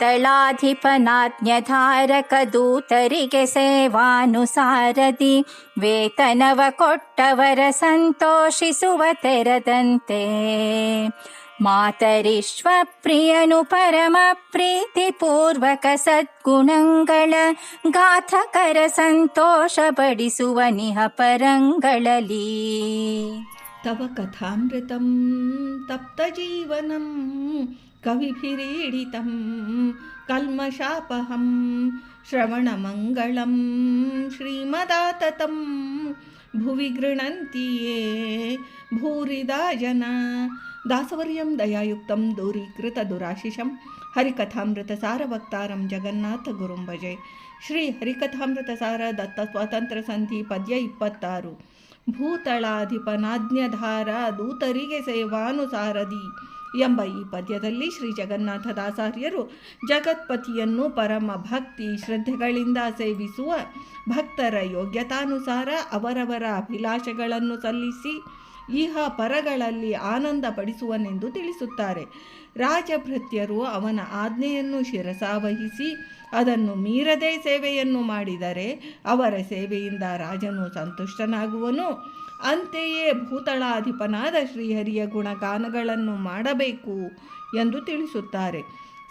ಭೂತಳಾಧಿಪನಾಜ್ಞಧಾರಕದೂತರಿಗೆ ಸೇವಾನುಸಾರದಿ ವೇತನವ ಕೊಟ್ಟವರ ಸಂತೋಷಿಸುವ ತೆರದಂತೆ ಮಾತರಿಶ್ವ ಪ್ರಿಯನು ಪರಮ ಪ್ರೀತಿಪೂರ್ವಕ ಸದ್ಗುಣಗಳ ಗಾಥಕರ ಸಂತೋಷ ಪಡಿಸುವ ನಿಹ ಪರಂಗಳಲ್ಲಿ तव कथामृतं तप्तजीवनं कविभिरीडितं कल्मषापहं श्रवणमङ्गलं श्रीमदाततं ಭುವಿ ಗೃಣಂತಿಯೇ ಭೂರಿದಾ ಜನ ದಾಸವರ್ಯಂ ದಯಾಯುಕ್ತಂ, ದೂರೀಕೃತ ದುರಾಶಿಷಂ, ಹರಿಕಥಾಮೃತ ಸಾರ ವಕ್ತಾರಂ ಜಗನ್ನಾಥ ಗುರುಂ ಭಜೆ ಶ್ರೀ ಹರಿಕಥಾಮೃತ ಸಾರ ದತ್ತ ಸ್ವಾತಂತ್ರ್ಯ ಸಂಧಿ ಪದ್ಯ ಇಪ್ಪತ್ತಾರು, ಭೂತಳಾಧಿಪನಾಜ್ಞಧಾರ ದೂತರಿಗೆ ಸೇವಾನುಸಾರದಿ ಎಂಬ ಈ ಪದ್ಯದಲ್ಲಿ ಶ್ರೀ ಜಗನ್ನಾಥದಾಸಾರ್ಯರು ಜಗತ್ಪತಿಯನ್ನು ಪರಮ ಭಕ್ತಿ ಶ್ರದ್ಧೆಗಳಿಂದ ಸೇವಿಸುವ ಭಕ್ತರ ಯೋಗ್ಯತಾನುಸಾರ ಅವರವರ ಅಭಿಲಾಷೆಗಳನ್ನು ಸಲ್ಲಿಸಿ ಇಹ ಪರಗಳಲ್ಲಿ ಆನಂದ ಪಡಿಸುವನೆಂದು ತಿಳಿಸುತ್ತಾರೆ. ರಾಜಭೃತ್ಯರು ಅವನ ಆಜ್ಞೆಯನ್ನು ಶಿರಸಾವಹಿಸಿ ಅದನ್ನು ಮೀರದೆ ಸೇವೆಯನ್ನು ಮಾಡಿದರೆ ಅವರ ಸೇವೆಯಿಂದ ರಾಜನು ಸಂತುಷ್ಟನಾಗುವನು. ಅಂತೆಯೇ ಭೂತಳಾಧಿಪನಾದ ಶ್ರೀಹರಿಯ ಗುಣಗಾನಗಳನ್ನು ಮಾಡಬೇಕು ಎಂದು ತಿಳಿಸುತ್ತಾರೆ.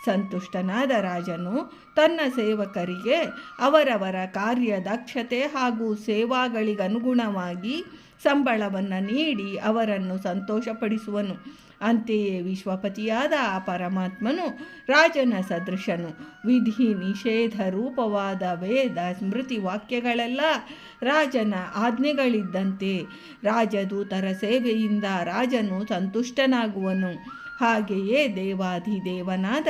ಸಂತುಷ್ಟನಾದ ರಾಜನು ತನ್ನ ಸೇವಕರಿಗೆ ಅವರವರ ಕಾರ್ಯ ದಕ್ಷತೆ ಹಾಗೂ ಸೇವಾಗಳಿಗನುಗುಣವಾಗಿ ಸಂಬಳವನ್ನು ನೀಡಿ ಅವರನ್ನು ಸಂತೋಷಪಡಿಸುವನು. ಅಂತೆಯೇ ವಿಶ್ವಪತಿಯಾದ ಆ ಪರಮಾತ್ಮನು ರಾಜನ ಸದೃಶನು. ವಿಧಿ ನಿಷೇಧ ರೂಪವಾದ ವೇದ ಸ್ಮೃತಿ ವಾಕ್ಯಗಳೆಲ್ಲ ರಾಜನ ಆಜ್ಞೆಗಳಿದ್ದಂತೆ ರಾಜದೂತರ ಸೇವೆಯಿಂದ ರಾಜನು ಸಂತುಷ್ಟನಾಗುವನು. ಹಾಗೆಯೇ ದೇವಾಧಿದೇವನಾದ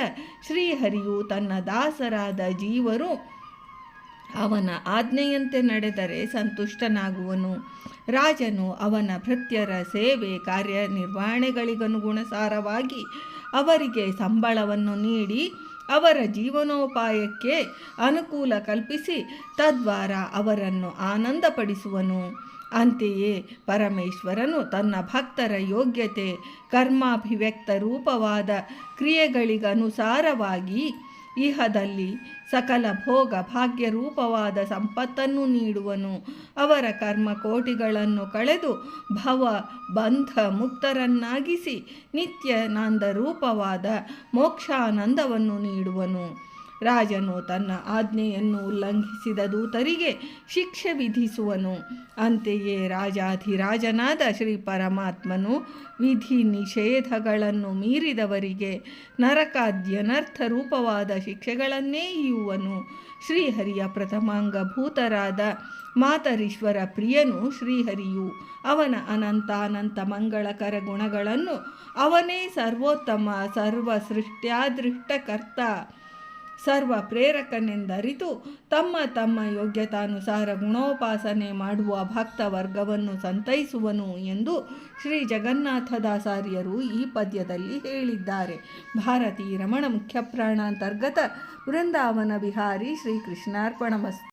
ಶ್ರೀಹರಿಯು ತನ್ನ ದಾಸರಾದ ಜೀವರು ಅವನ ಆಜ್ಞೆಯಂತೆ ನಡೆದರೆ ಸಂತುಷ್ಟನಾಗುವನು. ರಾಜನು ಅವನ ಭೃತ್ಯರ ಸೇವೆ ಕಾರ್ಯನಿರ್ವಹಣೆಗಳಿಗನುಗುಣಸಾರವಾಗಿ ಅವರಿಗೆ ಸಂಬಳವನ್ನು ನೀಡಿ ಅವರ ಜೀವನೋಪಾಯಕ್ಕೆ ಅನುಕೂಲ ಕಲ್ಪಿಸಿ ತದ್ವಾರ ಅವರನ್ನು ಆನಂದಪಡಿಸುವನು. ಅಂತೆಯೇ ಪರಮೇಶ್ವರನು ತನ್ನ ಭಕ್ತರ ಯೋಗ್ಯತೆ, ಕರ್ಮಾಭಿವ್ಯಕ್ತ ರೂಪವಾದ ಕ್ರಿಯೆಗಳಿಗನುಸಾರವಾಗಿ ಇಹದಲ್ಲಿ ಸಕಲ ಭೋಗ ಭಾಗ್ಯ ರೂಪವಾದ ಸಂಪತ್ತನ್ನು ನೀಡುವನು. ಅವರ ಕರ್ಮ ಕೋಟಿಗಳನ್ನು ಕಳೆದು ಭವ ಬಂಧ ಮುಕ್ತರನ್ನಾಗಿಸಿ ನಿತ್ಯನಂದ ರೂಪವಾದ ಮೋಕ್ಷಾನಂದವನ್ನು ನೀಡುವನು. ರಾಜನು ತನ್ನ ಆಜ್ಞೆಯನ್ನು ಉಲ್ಲಂಘಿಸಿದ ದೂತರಿಗೆ ಶಿಕ್ಷೆ ವಿಧಿಸುವನು. ಅಂತೆಯೇ ರಾಜಾಧಿರಾಜನಾದ ಶ್ರೀ ಪರಮಾತ್ಮನು ವಿಧಿ ನಿಷೇಧಗಳನ್ನು ಮೀರಿದವರಿಗೆ ನರಕಾದ್ಯನರ್ಥ ರೂಪವಾದ ಶಿಕ್ಷೆಗಳನ್ನೇ ಇಯುವನು ಶ್ರೀಹರಿಯ ಪ್ರಥಮಾಂಗಭೂತರಾದ ಮಾತರೀಶ್ವರ ಪ್ರಿಯನು ಶ್ರೀಹರಿಯು ಅವನ ಅನಂತಾನಂತ ಮಂಗಳಕರ ಗುಣಗಳನ್ನು ಅವನೇ ಸರ್ವೋತ್ತಮ ಸರ್ವ ಸೃಷ್ಟ್ಯಾದೃಷ್ಟಕರ್ತ ಸರ್ವ ಪ್ರೇರಕನೆಂದರಿತು ತಮ್ಮ ತಮ್ಮ ಯೋಗ್ಯತಾನುಸಾರ ಗುಣೋಪಾಸನೆ ಮಾಡುವ ಭಕ್ತ ವರ್ಗವನ್ನು ಸಂತೈಸುವನು ಎಂದು ಶ್ರೀ ಜಗನ್ನಾಥದಾಸಾರ್ಯರು ಈ ಪದ್ಯದಲ್ಲಿ ಹೇಳಿದ್ದಾರೆ. ಭಾರತೀ ರಮಣ ಮುಖ್ಯಪ್ರಾಣಾಂತರ್ಗತ ವೃಂದಾವನ ವಿಹಾರಿ ಶ್ರೀ ಕೃಷ್ಣಾರ್ಪಣಮಸ್ತು